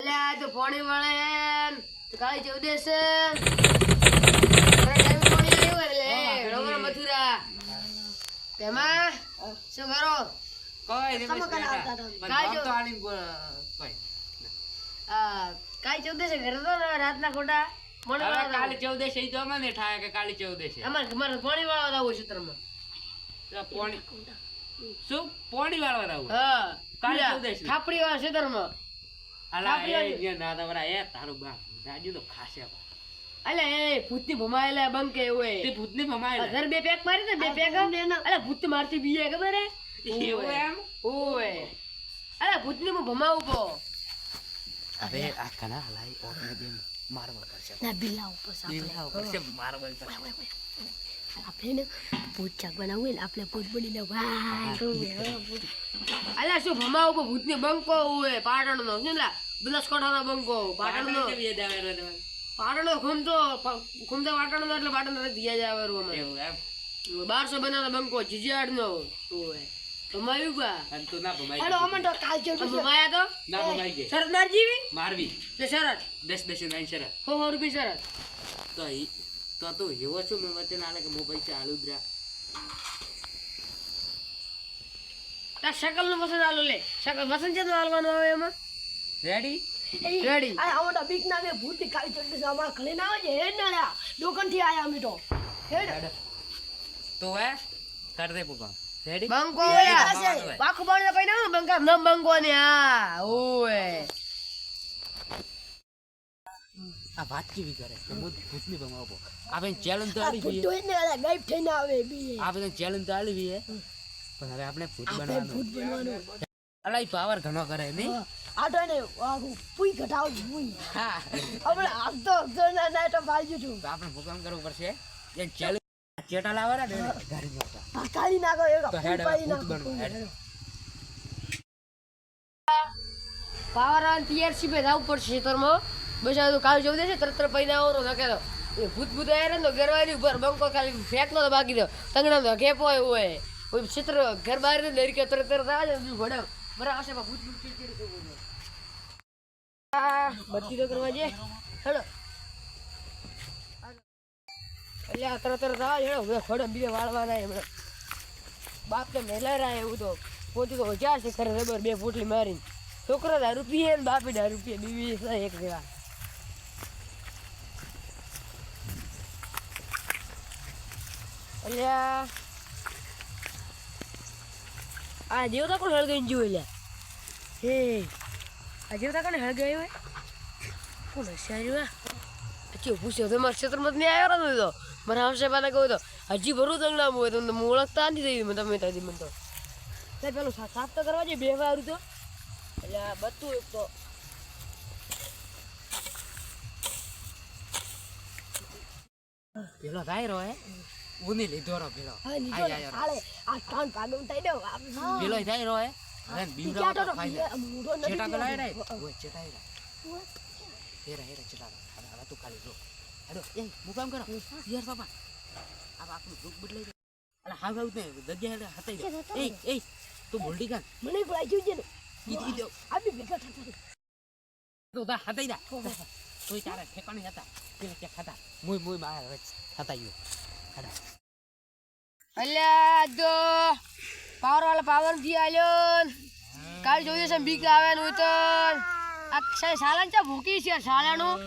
અલ્યા તો પાણી તો કાળી. મારા એટલે રમણ મથુરા. તેમાં શું કરો. આ કાળી ચૌદશ ઘરે તો રાતના ખોટા પાણી હવે વાળવા કાલે ચૌદશ તો અમને ઠાય કે કાલે ચૌદશે અમારે પાણી વાળવા જવું સૂત્રમાં. પોણી શું? પોણી વાળવા આવું હા. કાળી ચૌદશની. થાપડી વાળા સૂત્રમાં. અલા એ. જે નાદાવરા એ તારું બાપ દાદુ તો ખાસે બા. અલ્યા એ ભૂતની ભમાયેલા બંકે તે હોય ભૂતની ભમાય લે. ઘર બે પેક મારી ને બે પેક અલ્યા ભૂત મારતી બીએ ખબર હે? એવું એમ? ઓય અલ્યા ભૂતની હું ભમાવું આ કના હલાઈ દે મારવા ના ઉપર મારવા આપણે ને ભૂત ચાક બનાવવું ને આપણે ભૂત બની લે વાહ અલ્યા શું ભમાવું પો ભૂતની બંકો હોય પાટણનો શું લા? બનાસકાંઠાનો બંકો પાટણનો? પાટણનો ખૂમતો ખૂમતો પાટણનો એટલે પાટણ દિયા જ આવે એમ? બારસો બનાવવાનો બંકો જીજીયાડનો ઓય. ભમાયું બા અને તું ના ભમાઈ હેલો. અમન તો કાલ જેવું આ ભમાયા તો? ના ભમાઈ ગઈ શરત માર જીવી? મારવી. તે શરત. દસ દસ નાઈ શરત. હો હો રૂપિયા શરત. તો ઈ- તો તું એવો છું મેં વચ્ચે ના કે મો પૈસા આલુ જ રહ્યા. તાર શકલનું પસંદ આલો લે. શકલ પસંદ છે તો આલવાનું આવે એમાં? રેડી રેડી આ તો બીક ના કે ભૂતની કાળી છે અમારા ઘરે ના આવે છે હેડ ના દુકાનથી આયા અમે તો. હેડ. તો હે? કર દે પુકા રેડી બંકો છે. પાખું બાણ કઈ ના બંકા નમ બંકો ને આ. ઓય. આ વાત કેવી કરે? કે ભૂતની ભમાવો આપણે ચેલેન્જ તો આ આલી ભૂત જોઈએ તો ગાયબ થઈને આવે બી આપણે ચેલેન્જ તો જોઈએ પણ હવે આપણે ભૂત આપણે ભૂત બનવાનું બનવાનું અલા ઈ પાવર ઘણો કરે નહીં? હા. આ તો એને આખું પુઈ ઘટાવ પૂઈ હા. આપણે આમ તો તો ના ના તો ભાઈ તો. આપણે ભૂકંપ કરવું પડશે. એ ચેલ ચેટા લાવવાના ને ગાડી આ કાળી નાખો. એ તો હેડ. પાવર ઓન ટીઆરસી પે જાવ પડશે તરમાં બસ તો કાલ જોઈ દેશે તરત પૈના આવરો નકે તો એ ભૂત ભૂત આયરે ને તો ગરવાની ઉપર બંકો ખાલી ફેંકનો તો બાકી દો. તંગડા તો કેપો હોય કોઈ ચિત્ર ઘર બહાર ને ડરી કે તરત તરત આવે ને બીજું ભડે. બરા ભૂત ભૂત આ બત્તી તો કરવા જે હેડો. એટલે આ તરત તરત આવે હેડો. હવે ખડે બીજે વાળવાના હમણાં બાપ તો મેલા એવું તો. પોતે તો હોશિયાર છે ખરે રબર બે પોટલી મારીને. છોકરો દારૂ પીએ ને બાપી દારૂ પીએ. બીવી એક જેવા. અલ્યા. આ દેવતા કોણ હળગાઈને જોયું લ્યા? હે. આ દેવતા કોને હળગાયું હે કોણ હસ્યા હજી પૂછ્યો તો મારા ક્ષેત્રમાં નહીં આવ્યો ને તો. મારા હશે પાછા કહું તો હજી ભરું તંગડા હોય તો હું ઓળખતા નથી થઈ તમે તાજી મને તો. તે પેલું સાફ તો કરવા જોઈએ બે વાર તો. એટલે આ બધું એક તો. પેલો થાય રો હે? ઉની લીધો રો પેલો. આ કાન પાગમ થઈ દો પેલો થાય રો હે? હવે બીવડા તો ખાઈ નથી ચેટા પેલા પીવાનો. હેડા ઓય ચેટા હેડા હેરા હેરા ચેટા હવે હવે તું ખાલી જો. હેડો એ હું કામ કરો? યાર બાપા. આ આપણું દુઃખ બદલાઈ જાય અલા હાવ હાવ ને જગ્યા હેડા હતાઈ જાય એ એ તું બોલડી કાન. મને જોઈ છે ને. ઈ દો આ બી ભેગા થતા તો તા હતાઈ જા તોય તારે ઠેકાણી હતા. પેલા કે ખાતા. મુય મુય માર હતાઈ ગયો. અલ્યા તો પાવરથી આલ્યો. કાલ જોઈએ છે બીક આવે ને તો. આ સા- સાલાન ચા ભૂકી છે સાલાનું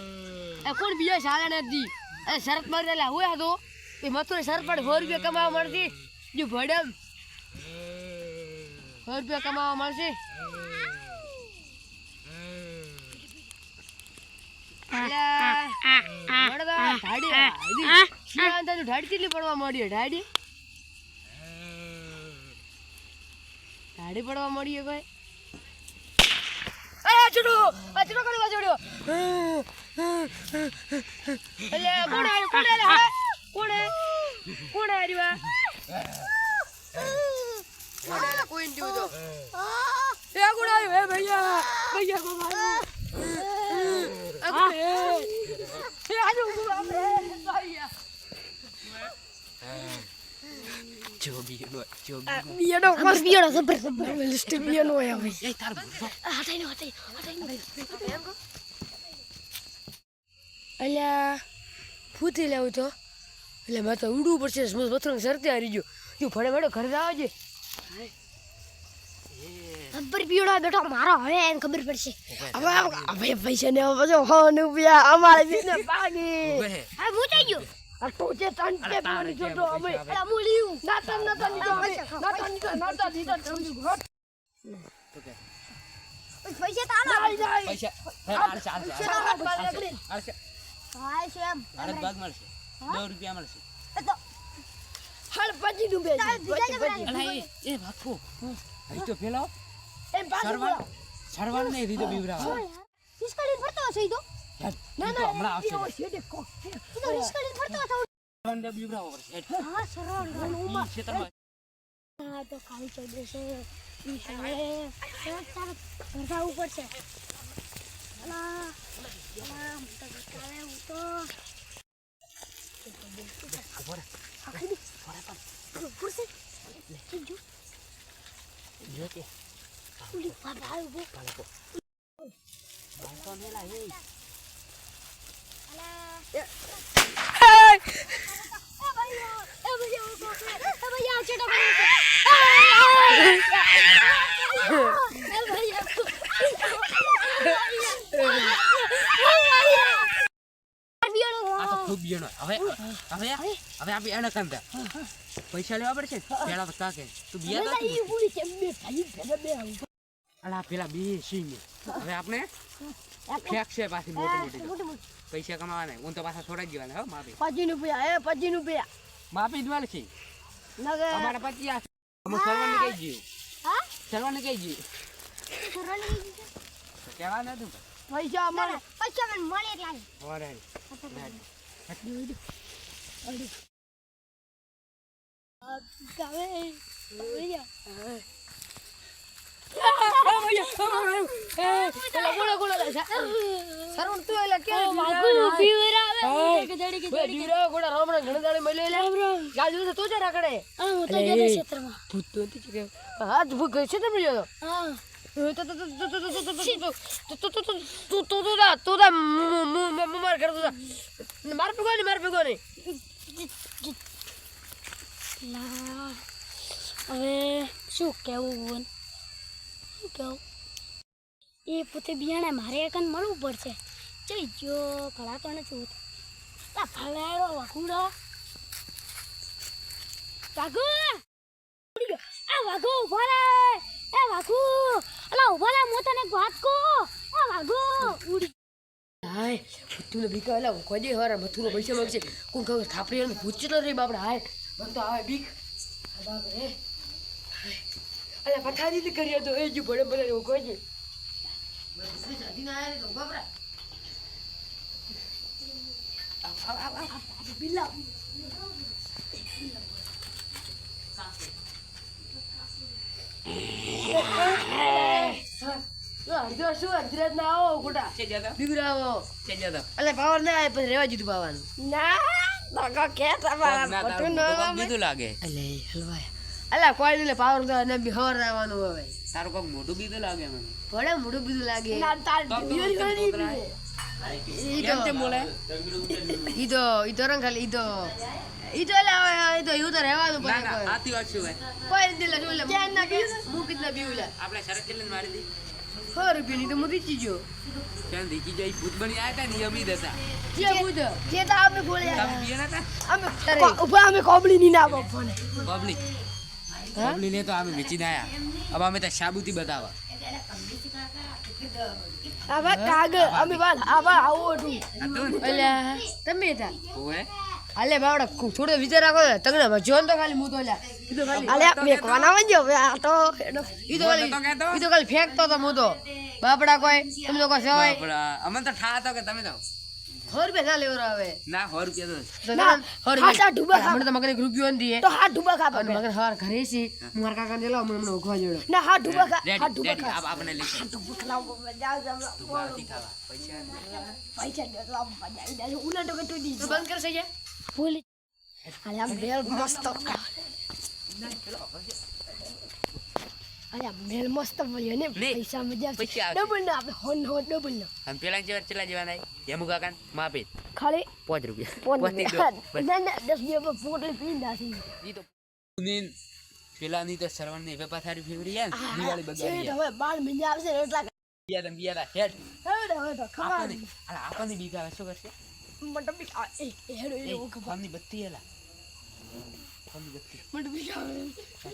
એ કોણ બીજો સાલા નથી એ શરત મારી એટલે હું હતો. એ મથુરે શરત પડે સો રૂપિયા કમાવા મળતી જો ભડમ. સો રૂપિયા કમાવા મળશે. ઢાડી, ઢાડી કેટલી પડવા મળી? ઢાડી ઢાડી પડવા મળી હે કોઈ આ છોડો કોણ વાજોડ્યો એટલે કોણ આવ્યું કોણ આવ્યું હા? કોણ? કોણ આવ્યું કોણ આવ્યું? કોઈ નથી જોતો. એ કોણ આવ્યું ભૈયા ભૈયા કોણ આવ્યું Bielo, yo bielo. Masz bielo, super, super. Ale jeszcze bielo ja mówię. Jaj, tarbu. A, daj no, daj, daj no. અલ્યા ફૂતી લેવું તો એટલે મેં તો ઉડવું પડશે સ્મૂથ બથરું સરતે હારી ગયો તું ફળે મેળો ઘરે આવજે ખબર પીવડા બેટા મારો હવે એને ખબર પડશે હવે હવે પૈસા ને પછી હો ને અમારે બાગી હા તોજે પછી ડૂબે અલા એમ પાછો સરવાળ નહીં દીધો બીવરા કિસકા હશે તો. ના ના હમણાં આવશે છે દેખો તું તો રિસ્ક કરીને ફરતો હતો વન ડબલ્યુ બ્રાવો પર હા સરળ રન ઉમા ક્ષેત્રમાં હા તો કાલ તો દેશે ઈ હવે તાર ભરતા ઉપર છે અલા અલા તો કાલે હું તો ખબર આખી ફરે પણ કુરસી જો જો કે ઉલી બાબા ઊભો પાલકો બાંધો ને લાવી ખૂબ બીયણો. હવે પૈસા લેવા પડશે? પેલા કાકે અલા પેલા બે સિંહ હવે આપણે ફેંક છે પાછી મોટી મોટી પૈસા કમાવાના. હું તો પાછા છોડાઈ જવાના હો માપી પચીસ રૂપિયા એ પચીસ રૂપિયા. માપી જ છે અમારા પચીસ. અમે સરવાને કહી ગયું? હા? કહી તો કહેવા નતું પૈસા અમારે પૈસા મને મળે એટલા ઓરે ગાવે બોલો તું એટલે કે માગું ફીવર આવે કે જડી કે જડી કે ગોડા રામ રામ ઘણા દાડે મળ્યો તું જ માર ભેગો ને માર ભેગો ને શું કેવું કેવું એ પોતે બિયાણે મારે એકન મળવું પડશે. જઈ જો ઘણા તો નથી હોતું. આ ફળાયો વાઘુડો. વાઘુ! આ વાઘુ ઊભો રે. એ વાઘુ! અલા, ઊભો રે, હું તને વાત કહું. આ વાઘુ! ઉડી. હાય, ભૂતને બીક એલા કોઈ હવારા મથુનો પૈસા માગશે. કોણ ખબર થાપડી અને ભૂત ચલો રે બાપડા, હાય. મને તો આવે હા બાપ રે અલા પથારી થી કર્યો તો એ જ ભણે એવું કોઈ પાવર ના આવે પછી રેવા દીધું પાવાનું ના કે લાગે અલે હલવાય અલા કોઈ પાવર તો ને બી હવાર આવવાનું હોય સારું કોક મોઢું બીજું લાગે મને. ભલે મોઢું બીજું લાગે. કેમ કેમ બોલે? ઈદો ઈદો રંગ ખાલી ઈદો ઈદો લાવે ઈદો એવું તો રહેવા દો પડે આતી વાત શું કોઈ દિલ શું લે કેન ના કે હું કિતના બીઉ લે. આપણે શરત કેટલે મારી દી? સો રૂપિયા તો મુદી ચીજો કેમ દીકી જાય? ભૂત બની આયા તા નિયમી દેતા જે ભૂત. જે તો આપણે ગોળે તમે બીયા ના અમે ઊભા અમે કોબલી ની ના બાપને. કોબલી? કોબલી ને તો અમે વેચી દાયા હવે हमें तो સાબુતી बतावा। આવા કાગળ અમે વાત આવા આવો તો ને અલ્યા તમે હતા ઓએ હાલે બાવડા થોડો વિચાર રાખો ને તગડા જોન તો ખાલી હું તો લ્યા ઈ તો ખાલી અલે મેકવાના વજો હવે આ તો ઈ તો ખાલી તો કહેતો. ઈ તો ખાલી ફેંકતો તો હું તો બાપડા કોઈ તમે તો કોઈ સેવાય બાપડા, અમે તો ઠા હતો કે તમે તો હો રૂપિયા ના લેવરો આવે. ના હો રૂપિયા તો ના હો રૂપિયા ડૂબા ખા મને તો મગને ગ્રુપ ગયો દી તો હા ડૂબા ખા પણ મગર હવાર ઘરે છે. હું. હર કાકા ને મસ્ત અરે મેલ મસ્ત મળ્યો ને. પૈસા મજા આવશે. ડબલ ના આપણે હોન હો ડબલ ના અને પેલા જેવા ચેલા જેવાના હેમુ કાકા માપે ખાલી પાંચ રૂપિયા પોન પાંચની દો. ના ના દસ બે પોટલી પી નાખી ઈ તો નીન પેલાની તો સરવણની વેપા થારી ફેવરી ને Ah, દિવાળી બગાડી હવે બાર મહિના આવશે ને એટલા ગયા તમે તા હેડ હેડ હવે તો આપણને અલા આપણને બીકા શું કરશે મટન બી આ એ હેડ એ ખબર ફોનની બત્તી એલા ફોનની બત્તી મટન બી કરશે